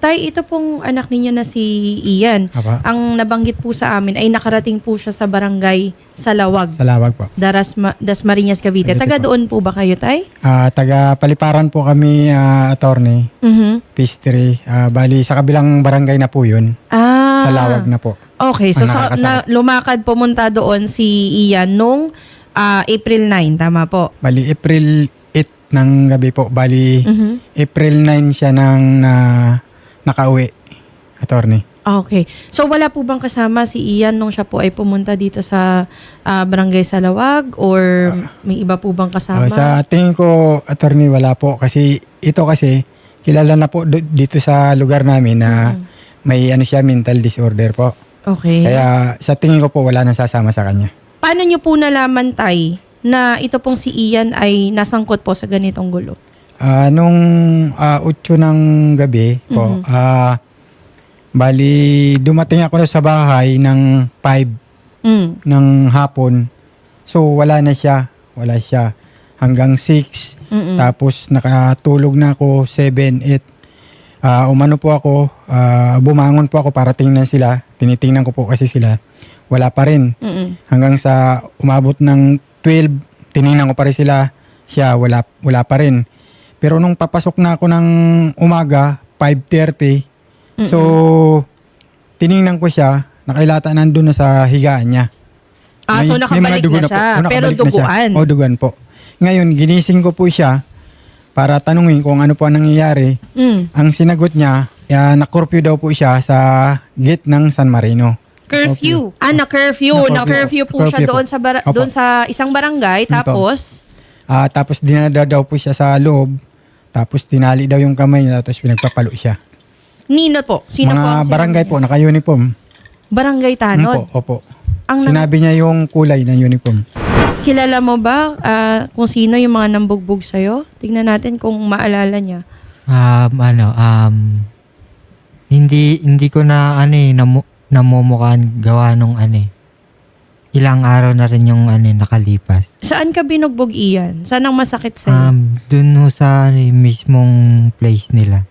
Tay, ito pong anak ninyo na si Ian. Apa. Ang nabanggit po sa amin ay nakarating po siya sa barangay Salawag, Sa lawag po. Darasma, Dasmariñas, Cavite. Cavite Taga po. doon po ba kayo, Tay? Ah, taga Paliparan po kami, ah, attorney, Mhm. Pistry. Ah, bali, sa kabilang barangay na po yun. Ah. Sa lawag na po. Okay, so Ang sa, na, lumakad pumunta doon si Ian nung ah, April 9, tama po? Bali, April 8 ng gabi po. Bali, Mhm. April 9 siya nang na, nakauwi. Attorney. Okay. So wala po bang kasama si Ian nung siya po ay pumunta dito sa ah, barangay Salawag or may iba po bang kasama? Ah, sa tingin ko, attorney, wala po. Kasi ito kasi, kilala na po do- dito sa lugar namin na may ano siya, mental disorder po. Okay. Kaya sa tingin ko po, wala nang sasama sa kanya. Paano niyo po nalaman, Tay, na ito pong si Ian ay nasangkot po sa ganitong gulo? Ah, nung ah, 8 ng gabi po, ah, bali dumating ako sa bahay ng 5 Mm. ng hapon. So wala na siya, wala siya hanggang 6. Mm-mm. Tapos nakatulog na ako 7, 8. Ah, umano po ako, ah, bumangon po ako para tingnan sila. Tinitingnan ko po kasi sila. Wala pa rin. Mm-mm. Hanggang sa umabot ng 12, tiningnan ko pa rin sila. Siya, wala, wala pa rin. Pero nung papasok na ako ng umaga, 5.30, so tiningnan ko siya, nakailata nandun na sa higaan niya. Ah, so nakabalik na po. siya, Oo, pero nakabalik na siya. duguan. O, duguan po. Ngayon, ginising ko po siya para tanungin kung ano po ang nangyayari. Mm. Ang sinagot niya, uh, na-curfew daw po siya sa gate ng San Marino. Curfew. Ah, na-curfew. Na-curfew. Na-curfew po siya Curfew po. doon sa Opo. doon sa isang barangay. Opo. Tapos, Ah, tapos dinada daw po siya sa loob. Tapos tinali daw yung kamay niya tapos pinagpapalo siya. Nino po. Sino po Mga ang barangay po, naka-uniform. Barangay Hmm Tanod. po, opo. Ang nang- Sinabi niya yung kulay ng uniform. kilala mo ba ah, kung sino yung mga nambugbog sa'yo? Tingnan natin kung maalala niya. Um, ano, um, hindi, hindi ko na, ano eh, namu, namumukhaan gawa nung, ano eh. Ilang araw na rin yung, ano, nakalipas. Saan ka binugbog iyan? Saan ang masakit sa'yo? Um, dun ho sa, ano, mismong place nila.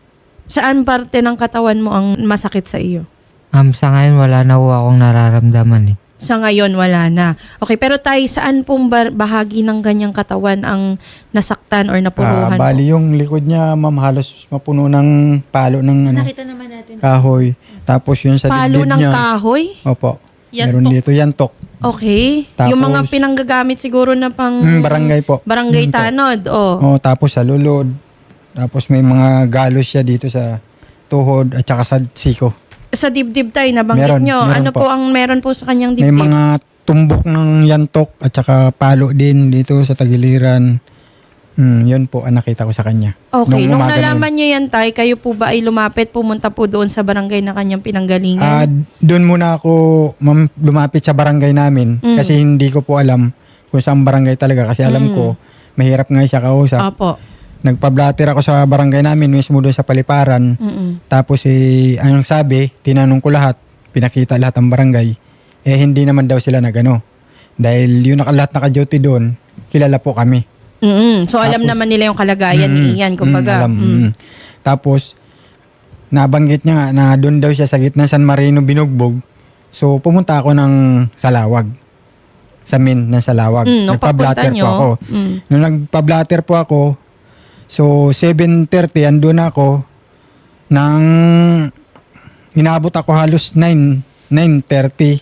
Saan parte ng katawan mo ang masakit sa iyo? Um, sa ngayon, wala na ho akong nararamdaman eh. Sa ngayon, wala na. Okay, pero tayo, saan pong bahagi ng ganyang katawan ang nasaktan or Ah, napuruhan mo? bali yung likod niya, ma'am, halos mapuno ng palo ng ano, Nakita naman natin. kahoy. Tapos yun sa Palo dibdib ng niya. kahoy? Opo. Yantok. Meron dito, yantok. Okay. Tapos- yung mga pinanggagamit siguro na pang Mm, barangay po. barangay Mm, po. tanod. Oh. Oh, tapos sa lulod. Tapos may mga galos siya dito sa tuhod at saka sa siko. Sa dibdib tayo, nabanggit Meron, nyo. meron ano po. po. ang meron po sa kanyang May dibdib? mga tumbok ng yantok at saka palo din dito sa tagiliran. Hmm, yun po ang nakita ko sa kanya. Okay. Nung na nalaman niyo yan, tay, kayo po ba ay lumapit, pumunta po doon sa barangay na kanyang Ah, pinanggalingan? doon muna ako ma'am, lumapit sa barangay namin Mm. kasi hindi ko po alam kung saan barangay talaga kasi alam Mm. ko mahirap nga siya kausap. Opo. Nagpa-blatter ako sa barangay namin mismo doon sa paliparan. Mm-mm. Tapos eh, ang sabi, tinanong ko lahat, pinakita lahat ng barangay. Eh hindi naman daw sila nagano. Dahil yung naka, lahat naka-duty doon, kilala po kami. Mm-mm. So alam Tapos- naman nila yung kalagayan ni Ian, kumbaga. mm, alam, Mm. mm. Tapos, nabanggit niya nga na doon daw siya sa gitna San Marino binugbog. So, pumunta ako ng Salawag. Sa min ng Salawag. Mm, nung Nagpa-blatter po ako. mm. Nung nagpa-blatter po ako, so 7.30, andun ako, nang inabot ako halos 9, 9.30.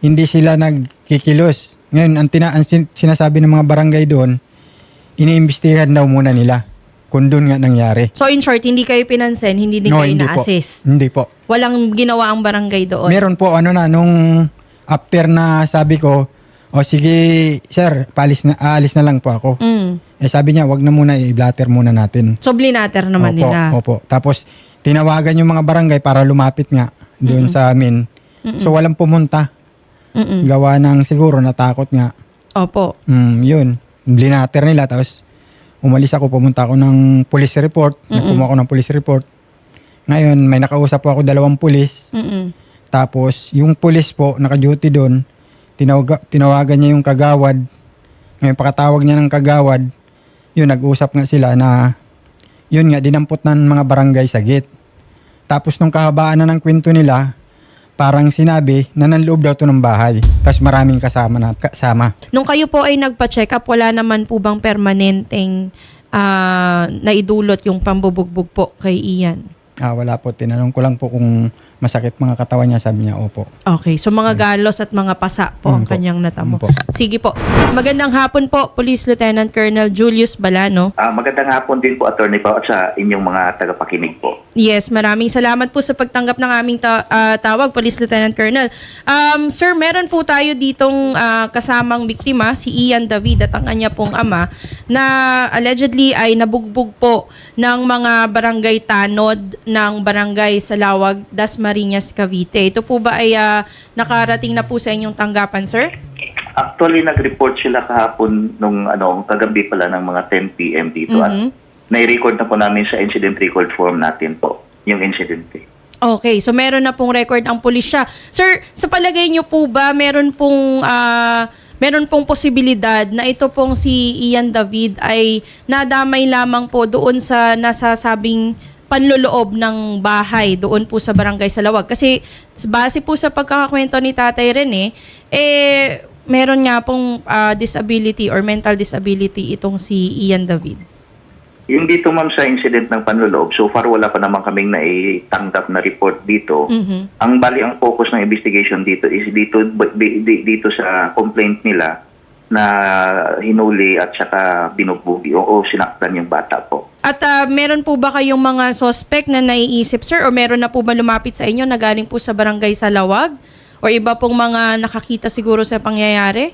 Hindi sila nagkikilos. Ngayon, ang, tina- ang sin- sinasabi ng mga barangay doon, iniimbestigahan daw muna nila kung doon nga nangyari. So in short, hindi kayo pinansin, hindi din No, kayo na-assist. Hindi po. Walang ginawa ang barangay doon. Meron po, ano na, nung after na sabi ko, o sige, sir, palis na, aalis na lang po ako. Mm. Eh sabi niya, wag na muna, i-blatter muna natin. So blinater naman opo, nila. Opo. Tapos, tinawagan yung mga barangay para lumapit nga doon sa amin. So, walang pumunta. Mm-mm. Gawa ng siguro natakot nga. Opo. Mm, yun. Blinater nila. Tapos, umalis ako, pumunta ako ng police report. Nagkumuha ako ng police report. Ngayon, may nakausap po ako dalawang pulis. Mm-mm. Tapos, yung pulis po, naka-duty doon, tinawaga, tinawagan niya yung kagawad. Ngayon, pakatawag niya ng kagawad, yun, nag-usap nga sila na, yun nga, dinampot ng mga barangay sa gate. Tapos nung kahabaan na ng kwento nila, parang sinabi na nanloob daw to ng bahay. Tapos maraming kasama na kasama. Nung kayo po ay nagpa-check up, wala naman po bang permanenteng ah, naidulot yung pambubugbog po kay Ian? Ah, wala po. Tinanong ko lang po kung masakit mga katawan niya. Sabi niya, opo. Okay, so mga galos at mga pasa po ang Mm po. kanyang natamo. Mm po. Sige po. Magandang hapon po, Police Lieutenant Colonel Julius Balano. Ah, magandang hapon din po, Attorney Pao, at sa inyong mga tagapakinig po. Yes, maraming salamat po sa pagtanggap ng aming ta- ah, tawag, Police Lieutenant Colonel. Um, sir, meron po tayo ditong ah, kasamang biktima, si Ian David at ang kanya pong ama, na allegedly ay nabugbog po ng mga barangay tanod ng barangay Salawag, Dasmariñas, Cavite. Ito po ba ay ah, nakarating na po sa inyong tanggapan, sir? Actually, nag-report sila kahapon nung ano, kagabi pala ng mga 10 p.m. dito at Mhm. nai-record na po namin sa incident record form natin po, yung incident. eh. Okay, so meron na pong record ang pulisya. Sir, sa palagay niyo po ba meron pong ah, meron pong posibilidad na ito pong si Ian David ay nadamay lamang po doon sa nasasabing panloloob ng bahay doon po sa barangay Salawag. Kasi base po sa pagkakakwento ni Tatay Rene, eh meron nga pong ah, disability or mental disability itong si Ian David. Yung dito ma'am sa incident ng panloloob, so far wala pa naman kaming naitanggap na report dito. Mhm. Ang bali ang focus ng investigation dito is dito di- di- dito sa complaint nila na hinuli at saka binubugi o, o sinaktan yung bata po. At ah, meron po ba kayong mga suspect na naiisip, sir? O meron na po ba lumapit sa inyo na galing po sa barangay Salawag? O iba pong mga nakakita siguro sa pangyayari?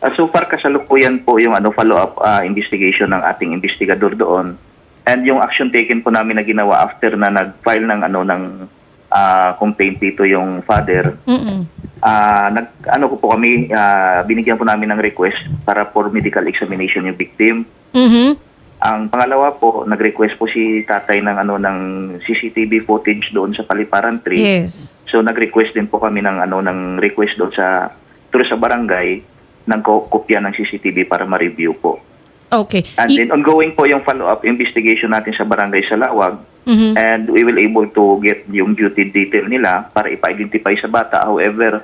Uh, so far kasalukuyan po yung ano follow-up uh, investigation ng ating investigador doon. And yung action taken po namin na ginawa after na nag-file ng ano ng uh, complaint dito yung father, Mm-mm. Ah nag ano ko po kami ah, binigyan po namin ng request para for medical examination yung victim. Mhm. Ang pangalawa po, nag-request po si tatay ng ano ng CCTV footage doon sa Paliparan Tree. Yes. So nag-request din po kami ng ano ng request doon sa through sa barangay ng ko- kopya ng CCTV para ma-review po. Okay. And I- then ongoing po yung follow-up investigation natin sa barangay Salawag Mhm. and we will able to get yung duty detail nila para ipa-identify sa bata. However,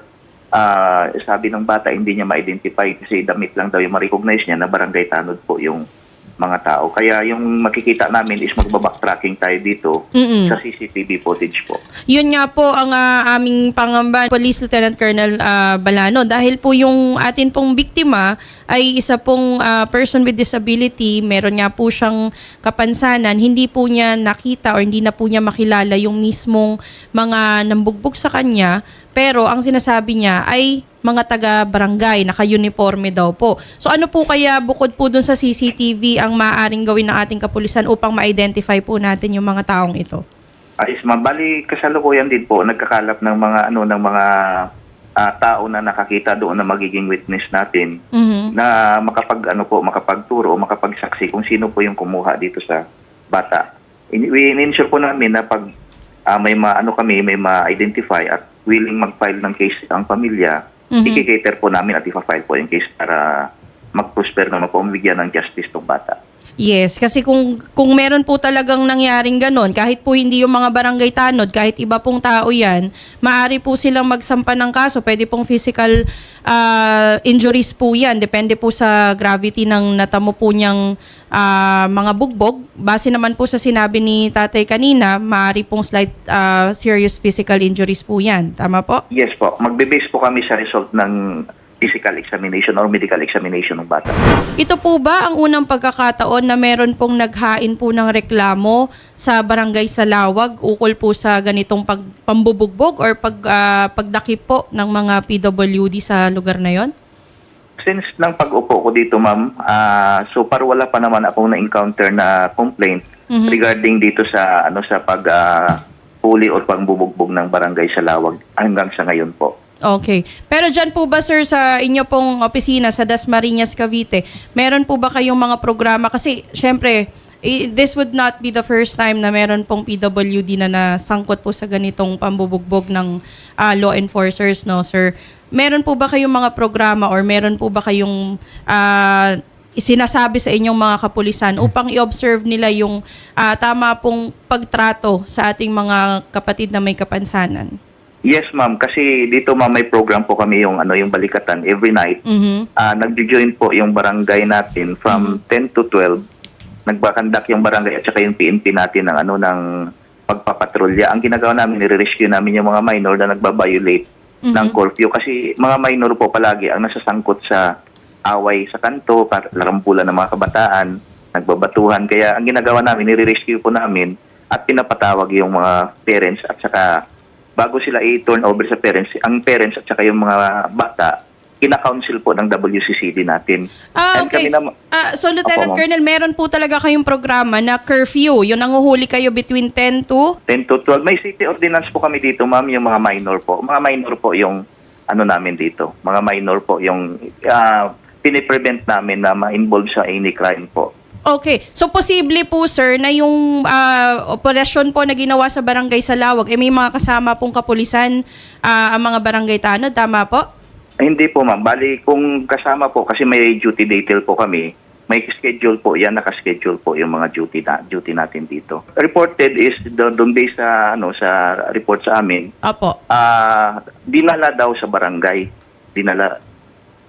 ah, sabi ng bata hindi niya ma-identify kasi damit lang daw yung ma-recognize niya na barangay tanod po yung mga tao. Kaya yung makikita namin is magbabacktracking tayo dito Mm-mm. sa CCTV footage po. Yun nga po ang ah, aming pangamba, Police Lieutenant Colonel ah, Balano. Dahil po yung atin pong biktima ay isa pong ah, person with disability, meron nga po siyang kapansanan, hindi po niya nakita or hindi na po niya makilala yung mismong mga nambugbog sa kanya. Pero ang sinasabi niya ay mga taga-barangay, naka-uniforme daw po. So ano po kaya bukod po dun sa CCTV ang maaaring gawin ng ating kapulisan upang ma-identify po natin yung mga taong ito? Ayos ma'am, bali kasalukuyan din po nagkakalap ng mga ano ng mga ah, tao na nakakita doon na magiging witness natin Mhm. na makapag ano po makapagturo o makapagsaksi kung sino po yung kumuha dito sa bata. In, we ensure po namin na pag ah, may ma, ano kami may ma-identify at willing mag-file ng case ang pamilya, Mhm. i-cater po namin at ipa-file po yung case para mag-prosper na mapamigyan ng justice tong bata. Yes, kasi kung kung meron po talagang nangyaring ganon, kahit po hindi yung mga barangay tanod, kahit iba pong tao yan, maaari po silang magsampa ng kaso. Pwede pong physical ah, injuries po yan. Depende po sa gravity ng natamo po niyang ah, mga bugbog. Base naman po sa sinabi ni tatay kanina, maaari pong slight ah, serious physical injuries po yan. Tama po? Yes po, magbe-base po kami sa result ng physical examination or medical examination ng bata. Ito po ba ang unang pagkakataon na meron pong naghain po ng reklamo sa barangay Salawag ukol po sa ganitong pag, pambubugbog or pag, ah, pagdakip po ng mga PWD sa lugar na yon? Since nang pag-upo ko dito, ma'am, ah, so par wala pa naman akong na-encounter na complaint Mhm. regarding dito sa ano sa pag ah, huli or pangbubugbog ng barangay sa Lawag hanggang sa ngayon po. Okay. Pero dyan po ba sir sa inyo pong opisina sa Dasmariñas, Cavite, meron po ba kayong mga programa? Kasi syempre, this would not be the first time na meron pong PWD na nasangkot po sa ganitong pambubugbog ng ah, law enforcers, no sir? Meron po ba kayong mga programa or meron po ba kayong ah, sinasabi sa inyong mga kapulisan upang i-observe nila yung ah, tama pong pagtrato sa ating mga kapatid na may kapansanan. Yes, ma'am. Kasi dito, ma'am, may program po kami yung, ano, yung balikatan every night. Mhm. Ah, nagjo-join po yung barangay natin from 10 to 12. Nagbakandak yung barangay at saka yung PNP natin ng ano ng pagpapatrolya. Ang ginagawa namin, nire-rescue namin yung mga minor na nagbabiolate ng curfew kasi mga minor po palagi ang nasasangkot sa away sa kanto, larampulan ng mga kabataan, nagbabatuhan. Kaya ang ginagawa namin, nire-rescue po namin at pinapatawag yung mga parents at saka bago sila i-turn over sa parents, ang parents at saka yung mga bata, kina-counsel po ng WCCD natin. Ah, And okay. naman- Ah, so, Lieutenant Opo. Colonel, meron po talaga kayong programa na curfew. Yung nanguhuli kayo between 10 to 10 to 12. May city ordinance po kami dito, ma'am, yung mga minor po. Mga minor po yung ano namin dito. Mga minor po yung uh, piniprevent namin na ma-involve sa any crime po. Okay. So, posible po, sir, na yung ah, operasyon po na ginawa sa Barangay Salawag, eh may mga kasama pong kapulisan ah, ang mga barangay tanod. Tama po? Ay, hindi po, ma'am. Bali, kung kasama po, kasi may duty detail po kami, may schedule po, yan nakaschedule po yung mga duty na, duty natin dito. Reported is do- doon based sa ano sa report sa amin, Opo. ah dinala daw sa barangay. Dinala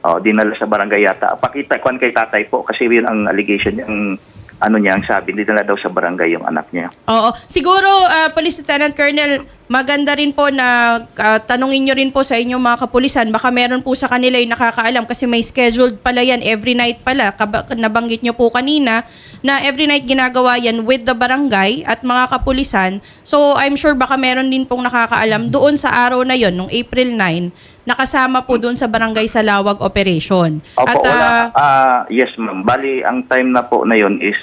oh, dinala sa barangay yata. Pakita kwan kay tatay po kasi yun ang allegation ang ano niya ang sabi, dinala daw sa barangay yung anak niya. Oo. Siguro, ah, Police Lieutenant Colonel, maganda rin po na ah, tanungin nyo rin po sa inyong mga kapulisan. Baka meron po sa kanila yung nakakaalam kasi may scheduled pala yan every night pala. Kaba- nabanggit nyo po kanina na every night ginagawa yan with the barangay at mga kapulisan. So, I'm sure baka meron din pong nakakaalam doon sa araw na yon nung April 9, nakasama po doon sa barangay Salawag operation. Opo, at, wala. ah, ah, yes, ma'am. Bali, ang time na po na yun is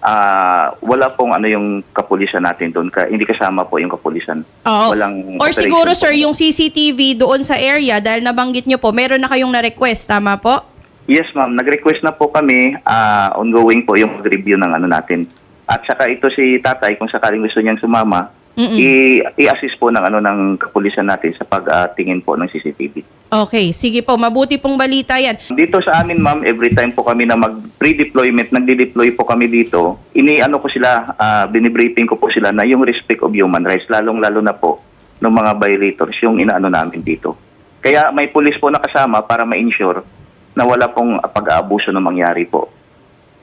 ah, wala pong ano yung kapulisan natin doon. Ka, hindi kasama po yung kapulisan. Oo. Walang Or operation siguro po. sir, yung CCTV doon sa area dahil nabanggit nyo po, meron na kayong na-request, tama po? Yes, ma'am. Nag-request na po kami. ah, ongoing po yung review ng ano natin. At saka ito si tatay, kung sakaling gusto niyang sumama, i- i-assist po ng ano ng kapulisan natin sa pagtingin po ng CCTV. Okay, sige po. Mabuti pong balita yan. Dito sa amin, ma'am, every time po kami na mag-pre-deployment, nagde-deploy po kami dito, ini-ano ko sila, ah, binibriefing ko po sila na yung respect of human rights, lalong-lalo na po ng mga violators, yung inaano namin dito. Kaya may pulis po nakasama para ma-ensure na wala pong pag-aabuso na mangyari po.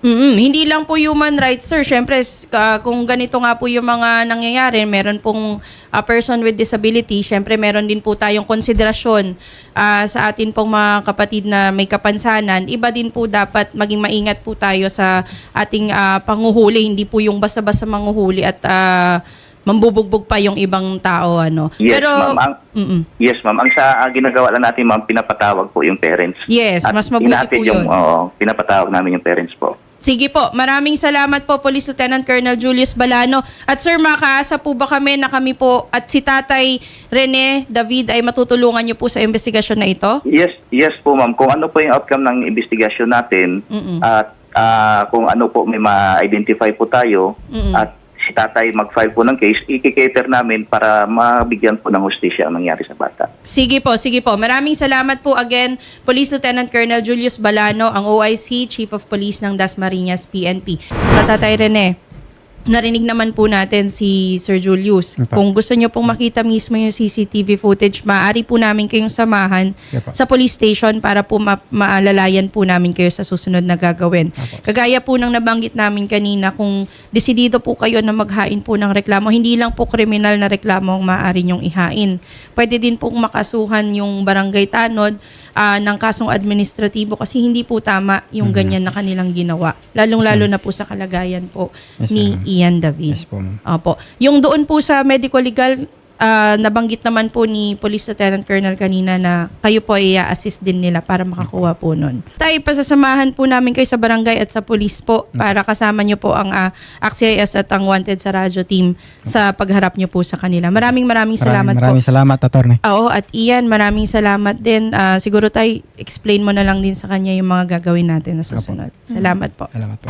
Mm Hindi lang po human rights, sir. Siyempre, s- ah, kung ganito nga po yung mga nangyayari, meron pong a person with disability, siyempre meron din po tayong konsiderasyon ah, sa atin pong mga kapatid na may kapansanan. Iba din po dapat maging maingat po tayo sa ating ah, panguhuli. Hindi po yung basta-basta manguhuli at ah, mambubugbog pa yung ibang tao. Ano. Yes, Pero, ma'am. Ang, Mm-mm. yes, ma'am. Ang sa ah, ginagawa lang natin, ma'am, pinapatawag po yung parents. Yes, At mas mabuti po yung, yun. oo, pinapatawag namin yung parents po. Sige po, maraming salamat po Police Lieutenant Colonel Julius Balano. At sir, makaasa po ba kami na kami po at si Tatay Rene David ay matutulungan niyo po sa investigasyon na ito? Yes, yes po ma'am. Kung ano po yung outcome ng investigasyon natin Mm-mm. at ah, kung ano po may ma-identify po tayo Mm-mm. at si tatay mag-file po ng case, i-cater namin para mabigyan po ng hustisya ang nangyari sa bata. Sige po, sige po. Maraming salamat po again, Police Lieutenant Colonel Julius Balano, ang OIC, Chief of Police ng Dasmariñas PNP. At Tatay Rene, narinig naman po natin si Sir Julius. Opo. Kung gusto niyo pong makita mismo yung CCTV footage, maaari po namin kayong samahan Opo. sa police station para po ma- maalalayan po namin kayo sa susunod na gagawin. Kagaya po ng nabanggit namin kanina, kung desidido po kayo na maghain po ng reklamo, hindi lang po kriminal na reklamo ang maaari nyong ihain. Pwede din pong makasuhan yung barangay tanod ah, ng kasong administratibo kasi hindi po tama yung ganyan na kanilang ginawa. Lalong-lalo na po sa kalagayan po Yes, ni. Ian David. Yes po, ma'am. Opo. Yung doon po sa medical legal, ah, nabanggit naman po ni Police Lieutenant Colonel kanina na kayo po ay assist din nila para makakuha po nun. Tayo, pasasamahan po namin kayo sa barangay at sa police po para kasama nyo po ang uh, AXIS at ang Wanted sa radyo team sa pagharap nyo po sa kanila. Maraming maraming salamat Maraming, maraming po. salamat, attorney. Oo, at Ian, maraming salamat din. Ah, siguro tayo, explain mo na lang din sa kanya yung mga gagawin natin na susunod. Salamat po. Salamat po.